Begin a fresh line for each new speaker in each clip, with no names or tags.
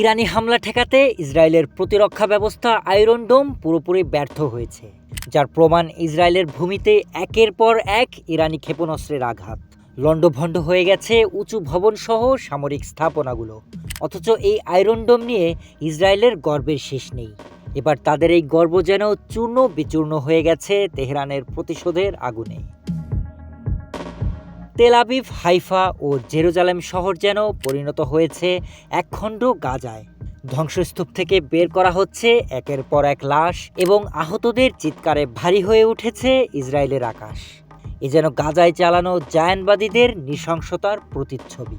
ইরানি হামলা ঠেকাতে ইসরায়েলের প্রতিরক্ষা ব্যবস্থা আয়রন ডোম পুরোপুরি ব্যর্থ হয়েছে, যার প্রমাণ ইসরায়েলের ভূমিতে একের পর এক ইরানি ক্ষেপণাস্ত্রের আঘাত। লণ্ডভণ্ড হয়ে গেছে উঁচু ভবনসহ সামরিক স্থাপনাগুলো, অথচ এই আয়রন ডোম নিয়ে ইসরায়েলের গর্বের শেষ নেই। এবার তাদের এই গর্ব যেন চূর্ণ বিচূর্ণ হয়ে গেছে তেহরানের প্রতিশোধের আগুনে। তেল আবিব, হাইফা ও জেরুজালেম শহর যেন পরিণত হয়েছে একখণ্ড গাজায়। ধ্বংসস্তূপ থেকে বের করা হচ্ছে একের পর এক লাশ এবং আহতদের চিৎকারে ভারী হয়ে উঠেছে ইসরায়েলের আকাশ। এ যেন গাজায় চালানো জায়ানবাদীদের নৃশংসতার প্রতিচ্ছবি।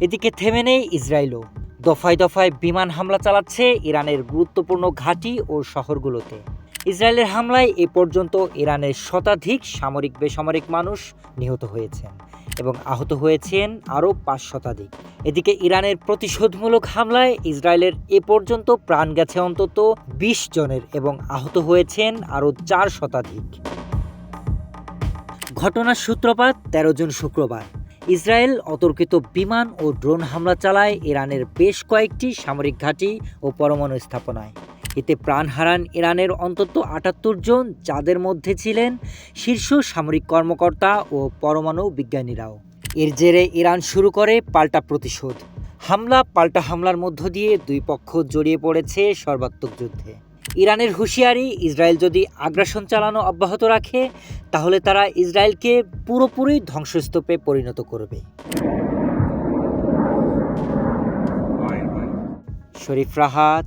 এদিকে থেমে নেই ইসরায়েলও। দফায় দফায় বিমান হামলা চালাচ্ছে ইরানের গুরুত্বপূর্ণ ঘাঁটি ও শহরগুলোতে। ইসরায়েলের হামলায় এ পর্যন্ত ইরানের শতাধিক সামরিক বেসামরিক মানুষ নিহত হয়েছেন এবং আহত হয়েছেন আরও পাঁচ শতাধিক। এদিকে ইরানের প্রতিশোধমূলক হামলায় ইসরায়েলের এ পর্যন্ত প্রাণ গেছে অন্তত বিশ জনের এবং আহত হয়েছেন আরও চার শতাধিক। ঘটনার সূত্রপাত তেরো জুন শুক্রবার। ইসরায়েল অতর্কিত বিমান ও ড্রোন হামলা চালায় ইরানের বেশ কয়েকটি সামরিক ঘাঁটি ও পরমাণু স্থাপনায়। এতে প্রাণ হারান ইরানের অন্তত আটাত্তর জন, যাদের মধ্যে ছিলেন শীর্ষ সামরিক কর্মকর্তা ও পরমাণু বিজ্ঞানীরাও। এর জেরে ইরান শুরু করে পাল্টা প্রতিশোধ। হামলা পাল্টা হামলার মধ্য দিয়ে দুই পক্ষ জড়িয়ে পড়েছে সর্বাত্মক যুদ্ধে। ইরানের হুঁশিয়ারি, ইসরায়েল যদি আগ্রাসন চালানো অব্যাহত রাখে, তাহলে তারা ইসরায়েলকে পুরোপুরি ধ্বংসস্তূপে পরিণত করবে। Sharif Rahat